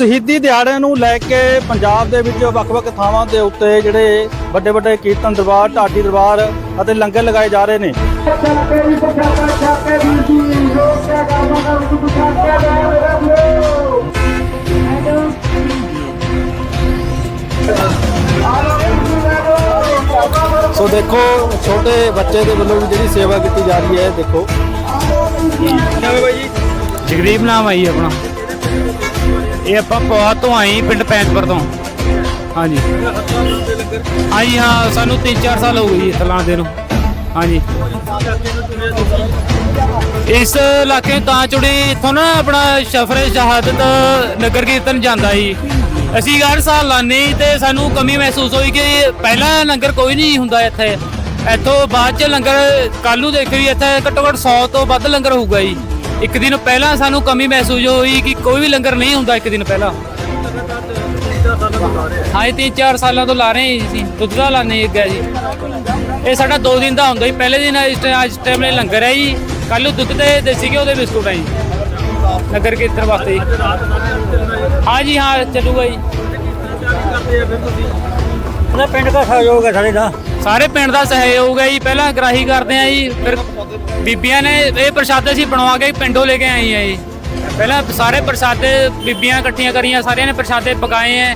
ਸ਼ਹੀਦੀ ਦਿਹਾੜੇ ਨੂੰ ਲੈ ਕੇ ਪੰਜਾਬ ਦੇ ਵਿੱਚ ਵੱਖ-ਵੱਖ ਥਾਵਾਂ ਦੇ ਉੱਤੇ ਜਿਹੜੇ ਵੱਡੇ-ਵੱਡੇ ਕੀਰਤਨ ਦਰਬਾਰ, ਢਾਡੀ ਦਰਬਾਰ ਅਤੇ ਲੰਗਰ ਲਗਾਏ ਜਾ ਰਹੇ ਨੇ। ਸੋ ਦੇਖੋ, ਛੋਟੇ ਬੱਚੇ ਦੇ ਵੱਲੋਂ ਵੀ ਜਿਹੜੀ ਸੇਵਾ ਕੀਤੀ ਜਾ ਰਹੀ ਹੈ, ਦੇਖੋ। ਜੀ ਜਗਦੀਪ ਨਾਮ ਆਈ ਆਪਣਾ। ਇਹ ਆਪਾਂ ਪਵਾ ਤੋਂ ਆਏ ਪਿੰਡ ਪੈਂਚਪੁਰ ਤੋਂ। ਹਾਂਜੀ। ਹਾਂਜੀ ਹਾਂ ਸਾਨੂੰ 3-4 ਸਾਲ ਹੋ ਗਏ ਜੀ ਤਲਾਂਦੇ ਨੂੰ। ਹਾਂਜੀ। ਇਸ ਇਲਾਕੇ ਤਾਂ ਚੁੜੀ ਇੱਥੋਂ ਨਾ ਆਪਣਾ ਸ਼ਫਰੇ ਸ਼ਹਾਦਤ ਨਗਰ ਕੀਰਤਨ ਜਾਂਦਾ ਜੀ। ਅਸੀਂ ਹਰ ਸਾਲ ਲਾਣੇ ਤੇ ਸਾਨੂੰ ਕਮੀ ਮਹਿਸੂਸ ਹੋਈ ਕਿ ਪਹਿਲਾਂ ਲੰਗਰ ਕੋਈ ਨਹੀਂ ਹੁੰਦਾ ਇੱਥੇ। ਇੱਥੋਂ ਬਾਅਦ ਚ ਲੰਗਰ ਕੱਲ ਨੂੰ ਦੇਖੇ ਇੱਥੇ ਘੱਟੋ ਘੱਟ 100 ਤੋਂ ਵੱਧ ਲੰਗਰ ਹੋਊਗਾ ਜੀ। ਇੱਕ ਦਿਨ ਪਹਿਲਾਂ ਸਾਨੂੰ ਕਮੀ ਮਹਿਸੂਸ ਹੋਈ ਕਿ ਕੋਈ ਵੀ ਲੰਗਰ ਨਹੀਂ ਹੁੰਦਾ ਇੱਕ ਦਿਨ ਪਹਿਲਾਂ। ਹਾਂ ਇਹ ਤਿੰਨ ਚਾਰ ਸਾਲਾਂ ਤੋਂ ਲਾ ਰਹੇ ਹਾਂ ਜੀ ਦੁੱਧ ਦਾ ਲਾਣੇ ਅੱਗੇ ਜੀ। ਇਹ ਸਾਡਾ 2 ਦਿਨ ਦਾ ਹੁੰਦਾ ਜੀ ਪਹਿਲੇ ਦਿਨ ਇਸ ਅੱਜ ਟਾਈਮ ਲਈ ਲੰਗਰ ਹੈ ਜੀ। ਕੱਲ ਨੂੰ ਦੁੱਧ ਤੇ ਦੇਸੀ ਘਿਓ ਦੇ ਬਿਸਕੁਟ ਹੈ ਜੀ। ਨਗਰ ਕੀਰਤਨ ਵਾਸਤੇ ਜੀ। ਹਾਂ ਜੀ ਹਾਂ ਚੱਲੂਗਾ ਜੀ। ਪਿੰਡ ਦਾ ਸਹਿਯੋਗ ਹੈ ਸਾਡੇ ਦਾ। ਸਾਰੇ ਪਿੰਡ ਦਾ ਸਹਿਯੋਗ ਹੈ ਜੀ। ਪਹਿਲਾਂ ਗਰਾਹੀ ਕਰਦੇ ਆ ਜੀ ਫਿਰ ਬੀਬੀਆਂ ਨੇ ਇਹ ਪ੍ਰਸ਼ਾਦੇ ਅਸੀਂ ਬਣਵਾ ਕੇ ਪਿੰਡੋਂ ਲੈ ਕੇ ਆਏ ਆ ਜੀ। ਪਹਿਲਾਂ ਸਾਰੇ ਪ੍ਰਸ਼ਾਦੇ ਬੀਬੀਆਂ ਇਕੱਠੀਆਂ ਕਰੀਆਂ, ਸਾਰਿਆਂ ਨੇ ਪ੍ਰਸ਼ਾਦੇ ਪਕਾਏ ਆ।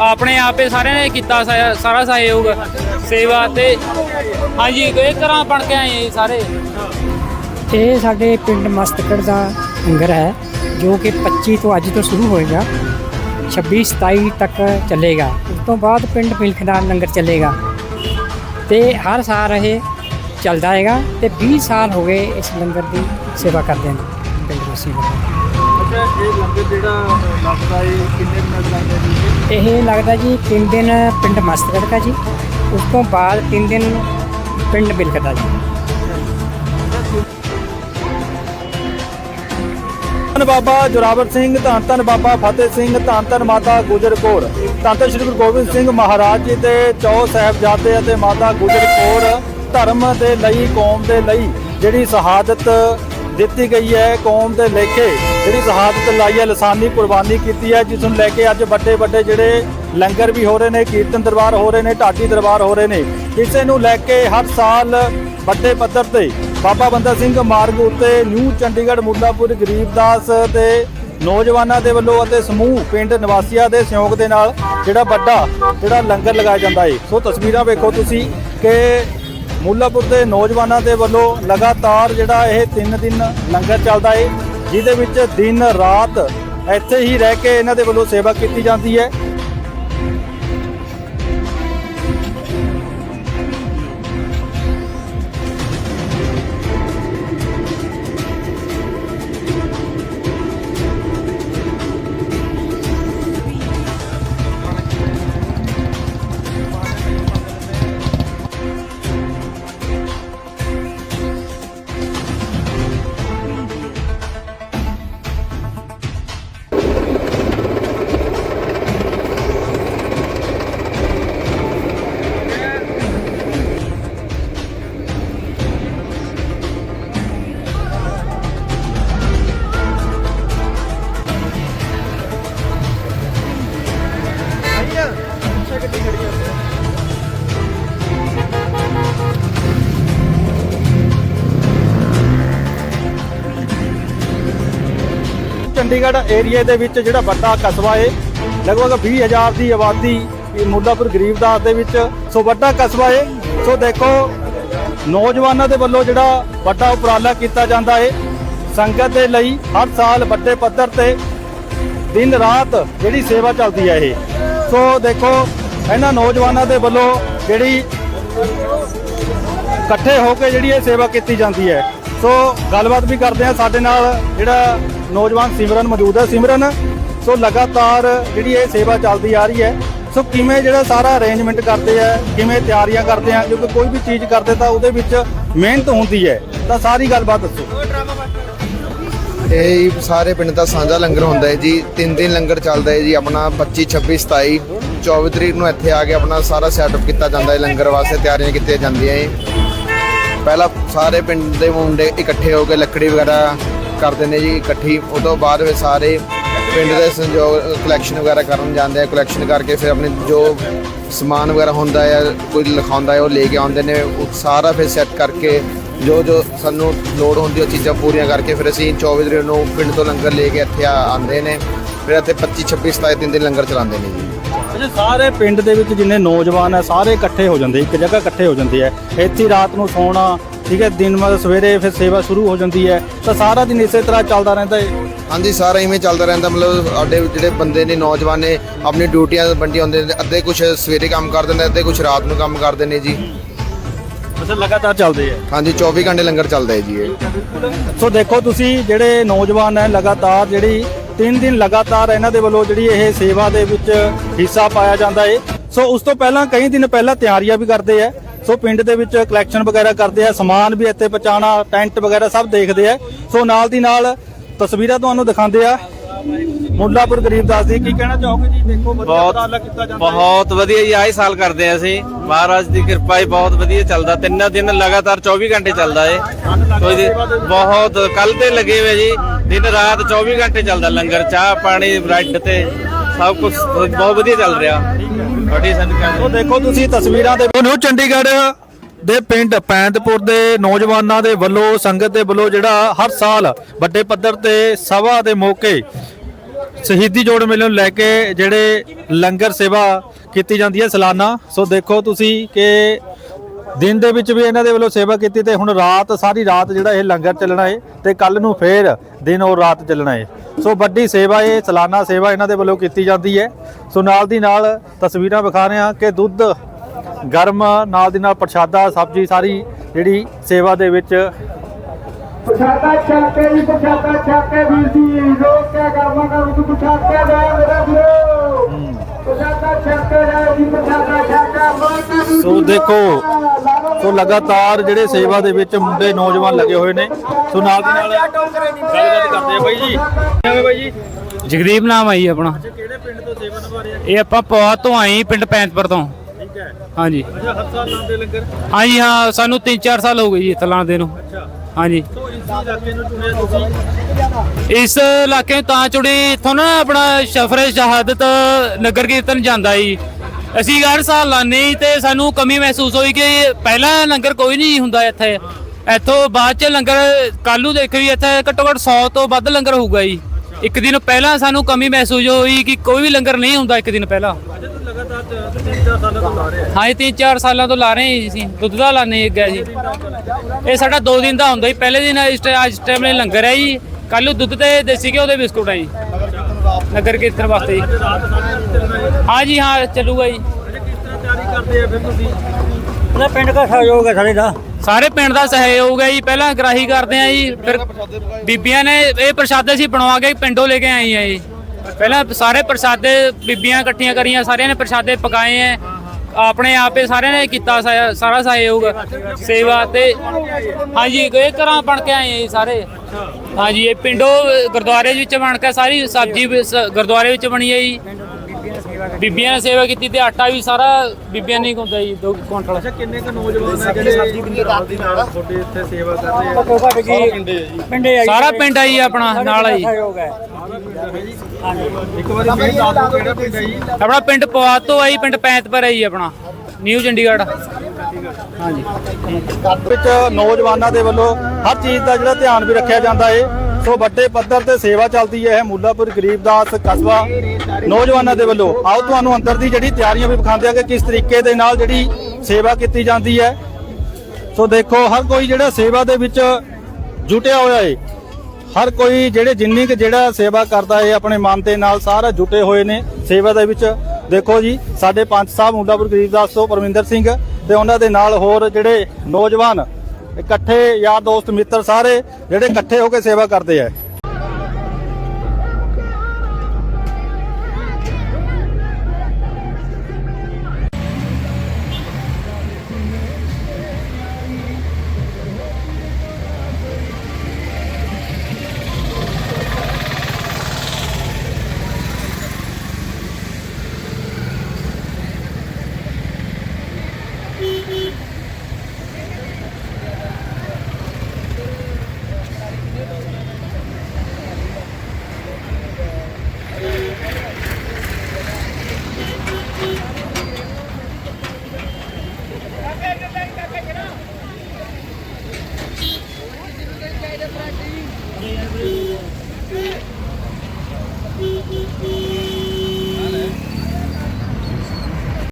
ਆਪਣੇ ਆਪੇ ਸਾਰਿਆਂ ਨੇ ਕੀਤਾ ਸਾਰਾ ਸਹਿਯੋਗ, ਸੇਵਾ ਤੇ ਹਾਂਜੀ, ਇਹ ਤਰ੍ਹਾਂ ਬਣ ਕੇ ਆਏ ਜੀ ਸਾਰੇ। ਇਹ ਸਾਡੇ ਪਿੰਡ ਮਸਤਕੜ ਦਾ ਲੰਗਰ ਹੈ, ਜੋ ਕਿ 25 ਤੋਂ ਅੱਜ ਤੋਂ ਸ਼ੁਰੂ ਹੋਏਗਾ। 26 27 ਤੱਕ ਚੱਲੇਗਾ। ਉਸ ਤੋਂ ਬਾਅਦ ਪਿੰਡ ਮਿਲਖ ਲੰਗਰ ਚੱਲੇਗਾ। ਤੇ ਹਰ ਸਾਲ ਇਹ ਚੱਲਦਾ ਹੈਗਾ ਤੇ 20 ਸਾਲ ਹੋ ਗਏ ਇਸ ਲੰਗਰ ਦੀ ਸੇਵਾ ਕਰਦੇ ਹਾਂ ਪਿੰਡ ਵਾਸੀ। ਅੱਛਾ ਇਹ ਲੰਗਰ ਜਿਹੜਾ ਲੱਗਦਾ ਹੈ ਕਿੰਨੇ ਦਿਨ ਲੱਗਦਾ ਜੀ? ਇਹ ਲੱਗਦਾ ਜੀ 3 ਦਿਨ ਪਿੰਡ ਮਸਤਕੜ ਦਾ ਜੀ ਉਸ ਤੋਂ ਬਾਅਦ 3 ਦਿਨ ਪਿੰਡ ਮਿਲਖ ਦਾ ਜੀ। ਧੰਨ ਬਾਬਾ ਜੋਰਾਵਰ ਸਿੰਘ ਧੰਨ ਧੰਨ ਬਾਬਾ ਫਤਿਹ ਸਿੰਘ ਧੰਨ ਧੰਨ ਮਾਤਾ ਗੁਜਰ ਕੌਰ। ਧੰਨ ਧੰਨ ਸ੍ਰੀ ਗੁਰੂ ਗੋਬਿੰਦ ਸਿੰਘ ਮਹਾਰਾਜ ਜੀ ਦੇ ਚੌ ਸਾਹਿਬਜ਼ਾਦੇ ਅਤੇ ਮਾਤਾ ਗੁਜਰ ਕੌਰ ਧਰਮ ਦੇ ਲਈ, ਕੌਮ ਦੇ ਲਈ ਜਿਹੜੀ ਸ਼ਹਾਦਤ ਦਿੱਤੀ ਗਈ ਹੈ, ਕੌਮ ਦੇ ਲੇਖੇ ਜਿਹੜੀ ਸ਼ਹਾਦਤ ਲਾਈ ਹੈ, ਲਸਾਨੀ ਕੁਰਬਾਨੀ ਕੀਤੀ ਹੈ, ਜਿਸ ਨੂੰ ਲੈ ਕੇ ਅੱਜ ਵੱਡੇ ਵੱਡੇ ਜਿਹੜੇ ਲੰਗਰ ਵੀ ਹੋ ਰਹੇ ਨੇ, ਕੀਰਤਨ ਦਰਬਾਰ ਹੋ ਰਹੇ ਨੇ, ਢਾਡੀ ਦਰਬਾਰ ਹੋ ਰਹੇ ਨੇ ਇਸੇ ਨੂੰ ਲੈ ਕੇ ਹਰ ਸਾਲ ਵੱਡੇ ਪੱਧਰ ਤੇ ਬਾਬਾ ਬੰਦਾ ਸਿੰਘ ਮਾਰਗ ਉੱਤੇ ਨਿਊ ਚੰਡੀਗੜ੍ਹ ਮੁੱਲਾਪੁਰ ਗਰੀਬਦਾਸ ਦੇ ਨੌਜਵਾਨਾਂ ਦੇ ਵੱਲੋਂ ਅਤੇ ਸਮੂਹ ਪਿੰਡ ਨਿਵਾਸੀਆਂ ਦੇ ਸਹਿਯੋਗ ਦੇ ਨਾਲ ਜਿਹੜਾ ਵੱਡਾ ਜਿਹੜਾ ਲੰਗਰ ਲਗਾਇਆ ਜਾਂਦਾ ਹੈ। ਸੋ ਤਸਵੀਰਾਂ ਵੇਖੋ ਤੁਸੀਂ ਕਿ ਮੁੱਲਾਪੁਰ ਦੇ ਨੌਜਵਾਨਾਂ ਦੇ ਵੱਲੋਂ ਲਗਾਤਾਰ ਜਿਹੜਾ ਇਹ 3 ਦਿਨ ਲੰਗਰ ਚੱਲਦਾ ਹੈ ਜਿਹਦੇ ਵਿੱਚ ਦਿਨ ਰਾਤ ਇੱਥੇ ਹੀ ਰਹਿ ਕੇ ਇਹਨਾਂ ਦੇ ਵੱਲੋਂ ਸੇਵਾ ਕੀਤੀ ਜਾਂਦੀ ਹੈ। ਚੰਡੀਗੜ੍ਹ ਏਰੀਆ ਦੇ ਵਿੱਚ ਜਿਹੜਾ ਵੱਡਾ ਕਸਬਾ ਏ, ਲਗਭਗ 20000 ਦੀ ਆਬਾਦੀ ਇਹ ਮੁੱਲਾਪੁਰ ਗਰੀਬਦਾਸ ਦੇ ਵਿੱਚ, ਸੋ ਵੱਡਾ ਕਸਬਾ ਏ। ਸੋ ਦੇਖੋ, ਨੌਜਵਾਨਾਂ ਦੇ ਵੱਲੋਂ ਜਿਹੜਾ ਵੱਡਾ ਉਪਰਾਲਾ ਕੀਤਾ ਜਾਂਦਾ ਏ, ਸੰਗਤ ਦੇ ਲਈ ਹਰ ਸਾਲ ਵੱਡੇ ਪੱਧਰ ਤੇ ਦਿਨ ਰਾਤ ਜਿਹੜੀ ਸੇਵਾ ਚੱਲਦੀ ਹੈ ਇਹ। ਸੋ ਦੇਖੋ, ਇਹਨਾਂ ਨੌਜਵਾਨਾਂ ਦੇ ਵੱਲੋਂ ਜਿਹੜੀ ਇਕੱਠੇ ਹੋ ਕੇ ਜਿਹੜੀ ਇਹ ਸੇਵਾ ਕੀਤੀ ਜਾਂਦੀ ਹੈ। ਸੋ ਗੱਲਬਾਤ ਵੀ ਕਰਦੇ ਆ ਸਾਡੇ ਨਾਲ ਜਿਹੜਾ ਨੌਜਵਾਨ ਸਿਮਰਨ ਮੌਜੂਦ ਹੈ। ਸਿਮਰਨ, ਸੋ ਲਗਾਤਾਰ ਜਿਹੜੀ ਇਹ ਸੇਵਾ ਚੱਲਦੀ ਆ ਰਹੀ ਹੈ, ਸੋ ਕਿਵੇਂ ਜਿਹੜਾ ਸਾਰਾ ਅਰੇਂਜਮੈਂਟ ਕਰਦੇ ਆ, ਕਿਵੇਂ ਤਿਆਰੀਆਂ ਕਰਦੇ ਆ, ਕਿਉਂਕਿ ਕੋਈ ਵੀ ਚੀਜ਼ ਕਰਦੇ ਤਾਂ ਉਹਦੇ ਵਿੱਚ ਮਿਹਨਤ ਹੁੰਦੀ ਹੈ। ਤਾਂ ਸਾਰੀ ਗੱਲਬਾਤ ਦੱਸੋ। ਇਹ ਸਾਰੇ ਪਿੰਡ ਦਾ ਸਾਂਝਾ ਲੰਗਰ ਹੁੰਦਾ ਹੈ ਜੀ। ਤਿੰਨ ਦਿਨ ਲੰਗਰ ਚੱਲਦਾ ਹੈ ਜੀ। ਆਪਣਾ 25 26 27 24 ਤਰੀਕ ਨੂੰ ਇੱਥੇ ਆ ਕੇ ਆਪਣਾ ਸਾਰਾ ਸੈਟਅਪ ਕੀਤਾ ਜਾਂਦਾ ਹੈ। ਲੰਗਰ ਵਾਸਤੇ ਤਿਆਰੀਆਂ ਕੀਤੀਆਂ ਜਾਂਦੀਆਂ ਹੈ। ਪਹਿਲਾਂ ਸਾਰੇ ਪਿੰਡ ਦੇ ਮੁੰਡੇ ਇਕੱਠੇ ਹੋ ਕੇ ਲੱਕੜੀ ਵਗੈਰਾ ਕਰਦੇ ਨੇ ਜੀ, ਇਕੱਠੀ, ਉਹ ਤੋਂ ਬਾਅਦ ਵਿੱਚ ਸਾਰੇ ਪਿੰਡ ਦੇ ਸੰਯੋਗ ਕਲੈਕਸ਼ਨ ਵਗੈਰਾ ਕਰਨ ਜਾਂਦੇ ਆ ਕਲੈਕਸ਼ਨ ਕਰਕੇ ਫਿਰ ਆਪਣੇ ਜੋ ਸਮਾਨ ਵਗੈਰਾ ਹੁੰਦਾ ਹੈ ਕੋਈ ਲਿਖਾਉਂਦਾ ਹੈ ਉਹ ਲੈ ਕੇ ਆਉਂਦੇ ਨੇ, ਉਹ ਸਾਰਾ ਫਿਰ ਸੈੱਟ ਕਰਕੇ ਜੋ ਜੋ ਸਾਨੂੰ ਲੋੜ ਹੁੰਦੀ ਉਹ ਚੀਜ਼ਾਂ ਪੂਰੀਆਂ ਕਰਕੇ ਫਿਰ ਅਸੀਂ 24 ਤਰੀਕ ਨੂੰ ਪਿੰਡ ਤੋਂ ਲੰਗਰ ਲੈ ਕੇ ਇੱਥੇ ਆ- ਆਉਂਦੇ ਨੇ, ਫਿਰ ਇੱਥੇ 25 26 27 ਤਿੰਨ ਦਿਨ ਲੰਗਰ ਚਲਾਉਂਦੇ ਨੇ ਜੀ। ਅੱਛਾ, ਸਾਰੇ ਪਿੰਡ ਦੇ ਵਿੱਚ ਜਿੰਨੇ ਨੌਜਵਾਨ ਹੈ ਸਾਰੇ ਇਕੱਠੇ ਹੋ ਜਾਂਦੇ, ਇੱਕ ਜਗ੍ਹਾ ਇਕੱਠੇ ਹੋ ਜਾਂਦੇ ਹੈ ਇੱਥੇ ਰਾਤ ਨੂੰ ਸੌਣਾ ਠੀਕ ਹੈ ਦਿਨ ਮਤਲਬ ਸਵੇਰੇ ਫਿਰ ਸੇਵਾ ਸ਼ੁਰੂ ਹੋ ਜਾਂਦੀ ਹੈ। ਤਾਂ ਸਾਰਾ ਦਿਨ ਇਸੇ ਤਰ੍ਹਾਂ ਚੱਲਦਾ ਰਹਿੰਦਾ ਹੈ। ਹਾਂਜੀ ਸਾਰਾ ਇਵੇਂ ਚੱਲਦਾ ਰਹਿੰਦਾ ਮਤਲਬ ਸਾਡੇ ਜਿਹੜੇ ਬੰਦੇ ਨੇ ਨੌਜਵਾਨ ਨੇ ਆਪਣੀ ਡਿਊਟੀਆਂ ਵੰਡੀਆਂ ਹੁੰਦੇ ਨੇ ਅੱਧੇ ਕੁਝ ਸਵੇਰੇ ਕੰਮ ਕਰਦੇ ਨੇ ਅੱਧੇ ਕੁਝ ਰਾਤ ਨੂੰ ਕੰਮ ਕਰਦੇ ਨੇ ਜੀ। ਅੱਛਾ ਲਗਾਤਾਰ ਚੱਲਦੇ ਆ ਹਾਂਜੀ 24 ਘੰਟੇ ਲੰਗਰ ਚੱਲਦਾ ਹੈ ਜੀ ਇਹ। ਸੋ ਦੇਖੋ ਤੁਸੀਂ ਜਿਹੜੇ ਨੌਜਵਾਨ ਹੈ ਲਗਾਤਾਰ ਜਿਹੜੀ 3 ਦਿਨ ਲਗਾਤਾਰ ਇਹਨਾਂ ਦੇ ਵੱਲੋਂ ਜਿਹੜੀ ਇਹ ਸੇਵਾ ਦੇ ਵਿੱਚ ਹਿੱਸਾ ਪਾਇਆ ਜਾਂਦਾ ਹੈ। ਸੋ ਉਸ ਤੋਂ ਪਹਿਲਾਂ ਕਈ ਦਿਨ ਪਹਿਲਾਂ ਤਿਆਰੀਆਂ ਵੀ ਕਰਦੇ ਆ ਸੋ ਪਿੰਡ ਦੇ ਵਿੱਚ ਕਲੈਕਸ਼ਨ ਵਗੈਰਾ ਕਰਦੇ ਆ ਸਮਾਨ ਵੀ ਇੱਥੇ ਪਹੁੰਚਾਉਣਾ ਟੈਂਟ ਵਗੈਰਾ ਸਭ ਦੇਖਦੇ ਆ। ਸੋ ਨਾਲ ਦੀ ਨਾਲ ਤਸਵੀਰਾਂ ਤੁਹਾਨੂੰ ਦਿਖਾਉਂਦੇ ਆ। ਮੁੱਲਾਪੁਰ ਗਰੀਬਦਾਸ ਦੀ ਕੀ ਕਹਿਣਾ ਚਾਹੋਗੇ ਜੀ? ਦੇਖੋ ਵਧੀਆ ਬਹੁਤ ਉਪਰਾਲਾ ਕੀਤਾ ਜਾਂਦਾ ਬਹੁਤ ਵਧੀਆ ਜੀ ਆਏ ਸਾਲ ਕਰਦੇ ਆ ਅਸੀਂ। ਮਹਾਰਾਜ ਦੀ ਕਿਰਪਾ ਹੀ ਬਹੁਤ ਵਧੀਆ ਚੱਲਦਾ। ਤਿੰਨ ਦਿਨ ਲਗਾਤਾਰ 24 ਘੰਟੇ ਚੱਲਦਾ ਏ। ਬਹੁਤ ਕੱਲ ਤੇ ਲੱਗੇ ਹੋਏ ਜੀ। ਦਿਨ ਰਾਤ 24 ਘੰਟੇ ਚੱਲਦਾ ਲੰਗਰ ਚਾਹ ਪਾਣੀ ਬ੍ਰੈਡ ਤੇ। ਸਭ ਕੁਝ ਬਹੁਤ ਵਧੀਆ ਚੱਲ ਰਿਹਾ। ਉਹ ਸੰਗਤ ਦੇਖੋ ਤੁਸੀਂ ਤਸਵੀਰਾਂ ਦੇ ਨੂੰ ਚੰਡੀਗੜ੍ਹ ਦੇ ਪਿੰਡ ਪੈਂਦਪੁਰ ਦੇ ਨੌਜਵਾਨਾਂ ਦੇ ਵੱਲੋਂ ਸੰਗਤ ਦੇ ਵੱਲੋਂ ਜਿਹੜਾ ਹਰ ਸਾਲ ਵੱਡੇ ਪੱਧਰ ਤੇ ਸਭਾ ਦੇ ਮੌਕੇ ਸ਼ਹੀਦੀ ਜੋੜ ਮੇਲੇ ਨੂੰ ਲੈ ਕੇ ਜਿਹੜੇ ਲੰਗਰ ਸੇਵਾ ਕੀਤੀ ਜਾਂਦੀ ਹੈ ਸਾਲਾਨਾ। ਸੋ ਦੇਖੋ ਤੁਸੀਂ ਕਿ ਦਿਨ ਦੇ ਵਿੱਚ ਵੀ ਇਹਨਾਂ ਦੇ ਵੱਲੋਂ ਸੇਵਾ ਕੀਤੀ ਤੇ ਹੁਣ ਰਾਤ, ਸਾਰੀ ਰਾਤ ਜਿਹੜਾ ਇਹ ਲੰਗਰ ਚੱਲਣਾ ਏ ਤੇ ਕੱਲ ਨੂੰ ਫੇਰ ਦਿਨ ਔਰ ਰਾਤ ਚੱਲਣਾ ਏ। ਸੋ ਵੱਡੀ ਸੇਵਾ ਇਹ ਸਾਲਾਨਾ ਸੇਵਾ ਇਹਨਾਂ ਦੇ ਵੱਲੋਂ ਕੀਤੀ ਜਾਂਦੀ ਹੈ ਸੋ ਨਾਲ ਦੀ ਨਾਲ ਤਸਵੀਰਾਂ ਵਿਖਾ ਰਹੇ ਹਾਂ ਕਿ ਦੁੱਧ, ਗਰਮ, ਨਾਲ ਦੀ ਨਾਲ ਪ੍ਰਸ਼ਾਦਾ, ਸਬਜ਼ੀ ਸਾਰੀ ਜਿਹੜੀ ਸੇਵਾ ਦੇ ਵਿੱਚ ਪਛਾਤਾ ਚੱਕੇ ਜੀ ਪਛਾਤਾ ਚੱਕੇ ਵੀਰ ਜੀ, ਲੋਕ ਕਿਆ ਕਰਮਾ ਕਰ ਤੂੰ ਪਛਾਤਾ ਜਾ ਮੇਰਾ ਵੀਰੋ ਸੋ ਦੇਖੋ ਸੋ ਲਗਾਤਾਰ ਜਿਹੜੇ ਸੇਵਾ ਦੇ ਵਿੱਚ ਮੁੰਡੇ ਨੌਜਵਾਨ ਲੱਗੇ ਹੋਏ ਨੇ। ਸੋ ਨਾਲ ਦੀ ਨਾਲ ਗੱਲਬਾਤ ਕਰਦੇ ਆ ਬਾਈ ਜੀ। ਕਿਵੇਂ ਬਾਈ ਜੀ? ਜਗਦੀਪ ਨਾਮ ਆਈ ਆਪਣਾ। ਕਿਹੜੇ ਪਿੰਡ ਤੋਂ ਸੇਵਾ ਨਿਭਾ ਰਹੇ ਆ? ਇਹ ਆਪਾਂ ਪੌਤ ਤੋਂ ਆਏ ਪਿੰਡ ਪੈਂਤਪੁਰ ਤੋਂ। ਠੀਕ ਹੈ। ਹਾਂਜੀ। ਅੱਛਾ ਹਰ ਸਾਲ ਲਾਉਂਦੇ ਲੰਗਰ? ਹਾਂਜੀ ਹਾਂ ਸਾਨੂੰ 3-4 ਸਾਲ ਹੋ ਗਏ ਜੀ ਇੱਥੇ ਲਾਉਂਦੇ ਨੂੰ। ਅੱਛਾ। ਹਾਂਜੀ। ਸੋ ਇਸ ਇਲਾਕੇ ਨੂੰ ਚੁਣਿਆ ਤੁਸੀਂ ਇਸ ਇਲਾਕੇ ਨੂੰ ਤਾਂ ਚੁਣੀ, ਇੱਥੋਂ ਨਾ ਆਪਣਾ ਸ਼ਫਰੇ ਸ਼ਹਾਦਤ ਨਗਰ ਕੀਰਤਨ ਜਾਂਦਾ ਜੀ। ਅਸੀਂ ਹਰ ਸਾਲ ਲਾਉਂਦੇ ਤੇ ਸਾਨੂੰ ਕਮੀ ਮਹਿਸੂਸ ਹੋਈ ਕਿ ਪਹਿਲਾਂ ਲੰਗਰ ਕੋਈ ਨਹੀਂ ਹੁੰਦਾ ਇੱਥੇ। ਇੱਥੋਂ ਬਾਅਦ ਚ ਲੰਗਰ ਕੱਲ ਨੂੰ ਦੇਖੋ ਜੀ, ਇੱਥੇ ਘੱਟੋ ਘੱਟ 100 ਤੋਂ ਵੱਧ ਲੰਗਰ ਹੋਊਗਾ ਜੀ। ਇੱਕ ਦਿਨ ਪਹਿਲਾਂ ਸਾਨੂੰ ਕਮੀ ਮਹਿਸੂਸ ਹੋਈ ਕਿ ਕੋਈ ਵੀ ਲੰਗਰ ਨਹੀਂ ਹੁੰਦਾ ਇੱਕ ਦਿਨ ਪਹਿਲਾਂ। ਹਾਂ ਤਿੰਨ ਚਾਰ ਸਾਲਾਂ ਤੋਂ ਲਾ ਰਹੇ ਹਾਂ ਜੀ ਅਸੀਂ ਦੁੱਧ ਦਾ ਲਾਣੇ ਗਿਆ ਜੀ ਇਹ ਸਾਡਾ 2 ਦਿਨ ਦਾ ਹੁੰਦਾ ਜੀ ਪਹਿਲੇ ਦਿਨ ਇਸ ਟ- ਅੱਜ ਟਾਈਮ ਲਈ ਲੰਗਰ ਹੈ ਜੀ। ਕੱਲ ਨੂੰ ਦੁੱਧ ਤੇ ਦੇਸੀ ਘਿਓ ਦੇ ਬਿਸਕੁਟ ਹੈ ਜੀ। ਨਗਰ ਕੀਰਤਨ ਵਾਸਤੇ ਜੀ। ਹੈ ਜੀ ਹਾਂ ਚੱਲੂਗਾ ਜੀ। ਅਜੇ ਕਿਸ ਤਰ੍ਹਾਂ ਤਿਆਰੀ ਕਰਦੇ ਆ ਫਿਰ ਤੁਸੀਂ ਉਹਦਾ ਪਿੰਡ ਦਾ ਸਹਿਯੋਗ ਹੈ ਸਾਰੇ ਦਾ। ਸਾਰੇ ਪਿੰਡ ਦਾ ਸਹਿਯੋਗ ਹੈ ਜੀ ਪਹਿਲਾਂ ਗਰਾਹੀ ਕਰਦੇ ਆ ਜੀ ਫਿਰ ਬੀਬੀਆਂ ਨੇ ਇਹ ਪ੍ਰਸ਼ਾਦੇ ਸੀ ਬਣਵਾ ਕੇ ਪਿੰਡੋਂ ਲੈ ਕੇ ਆਈ ਆ ਜੀ। ਪਹਿਲਾਂ ਸਾਰੇ ਪ੍ਰਸ਼ਾਦੇ ਬੀਬੀਆਂ ਇਕੱਠੀਆਂ ਕਰੀਆਂ, ਸਾਰਿਆਂ ਨੇ ਪ੍ਰਸ਼ਾਦੇ ਪਕਾਏ ਆ ਆਪਣੇ ਆਪੇ ਸਾਰਿਆਂ ਨੇ ਕੀਤਾ ਸਾ- ਸਾਰਾ ਸਹਿਯੋਗ, ਸੇਵਾ ਤੇ ਹਾਂਜੀ, ਇਹ ਘਰਾਂ ਬਣ ਕੇ ਆਏ ਆ ਜੀ ਸਾਰੇ। ਹਾਂਜੀ, ਇਹ ਪਿੰਡੋਂ ਗੁਰਦੁਆਰੇ ਵਿੱਚ ਬਣ ਕੇ ਸਾਰੀ ਸਬਜ਼ੀ ਵੀ ਸ- ਗੁਰਦੁਆਰੇ ਵਿੱਚ ਬਣੀ ਹੈ ਜੀ। ਬੀਬੀਆਂ ਨੇ ਸੇਵਾ ਕੀਤੀ ਤੇ ਆਟਾ ਵੀ ਸਾਰਾ ਬੀਬੀਆਂ ਨੇ ਗੁੰਦਾ ਜੀ 2 ਕੁਇੰਟਲ ਅੱਛਾ ਕਿੰਨੇ ਕੁ ਨੌਜਵਾਨ ਆ ਜਿਹੜੇ ਨਾਲ ਦੀ ਨਾਲ? ਤੁਹਾਡੇ ਇੱਥੇ ਸੇਵਾ ਕਰ ਰਹੇ ਆ। ਪਿੰਡੇ ਆ ਸਾਰਾ ਪਿੰਡ ਆ ਜੀ ਆਪਣਾ ਨਾਲ ਆ ਜੀ ਇੱਕ ਵਾਰੀ ਫੇਰ ਦੱਸ ਦਿਓ ਕਿਹੜਾ ਪਿੰਡ ਹੈ ਜੀ। ਆਪਣਾ ਪਿੰਡ ਪਵਾਤ ਤੋਂ ਆਈ ਪਿੰਡ ਪੈਂਤਪੁਰ ਹੈ ਜੀ ਆਪਣਾ ਨਿਊ ਚੰਡੀਗੜ੍ਹ। ਹਾਂਜੀ। ਵਿੱਚ ਨੌਜਵਾਨਾਂ ਦੇ ਵੱਲੋਂ ਹਰ ਚੀਜ਼ ਦਾ ਜਿਹੜਾ ਧਿਆਨ ਵੀ ਰੱਖਿਆ ਜਾਂਦਾ ਏ। ਸੋ ਵੱਡੇ ਪੱਧਰ ਤੇ ਸੇਵਾ ਚੱਲਦੀ ਹੈ ਇਹ ਮੁੱਲਾਪੁਰ ਗਰੀਬਦਾਸ ਕਸਬਾ ਨੌਜਵਾਨਾਂ ਦੇ ਵੱਲੋਂ। ਆਓ ਤੁਹਾਨੂੰ ਅੰਦਰ ਦੀ ਜਿਹੜੀ ਤਿਆਰੀਆਂ ਵੀ ਵਿਖਾਉਂਦੇ ਆ ਕਿ ਕਿਸ ਤਰੀਕੇ ਦੇ ਨਾਲ ਜਿਹੜੀ ਸੇਵਾ ਕੀਤੀ ਜਾਂਦੀ ਹੈ। ਸੋ ਦੇਖੋ, ਹਰ ਕੋਈ ਜਿਹੜਾ ਸੇਵਾ ਦੇ ਵਿੱਚ ਜੁਟਿਆ ਹੋਇਆ ਹੈ ਹਰ ਕੋਈ ਜਿਹੜੇ ਜਿੰਨੀ ਕੁ ਜਿਹੜਾ ਸੇਵਾ ਕਰਦਾ ਏ, ਆਪਣੇ ਮਨ ਦੇ ਨਾਲ ਸਾਰਾ ਜੁਟੇ ਹੋਏ ਨੇ ਸੇਵਾ ਦੇ ਵਿੱਚ। ਦੇਖੋ ਜੀ, ਸਾਡੇ ਪੰਚ ਸਾਹਿਬ ਮੁੱਲਾਪੁਰ ਗਰੀਬਦਾਸ ਤੋਂ ਪਰਮਿੰਦਰ ਸਿੰਘ ਤੇ ਉਹਨਾਂ ਦੇ ਨਾਲ ਹੋਰ ਜਿਹੜੇ ਨੌਜਵਾਨ ਇਕੱਠੇ ਯਾਰ ਦੋਸਤ ਮਿੱਤਰ ਸਾਰੇ ਜਿਹੜੇ ਇਕੱਠੇ ਹੋ ਕੇ ਸੇਵਾ ਕਰਦੇ ਆ।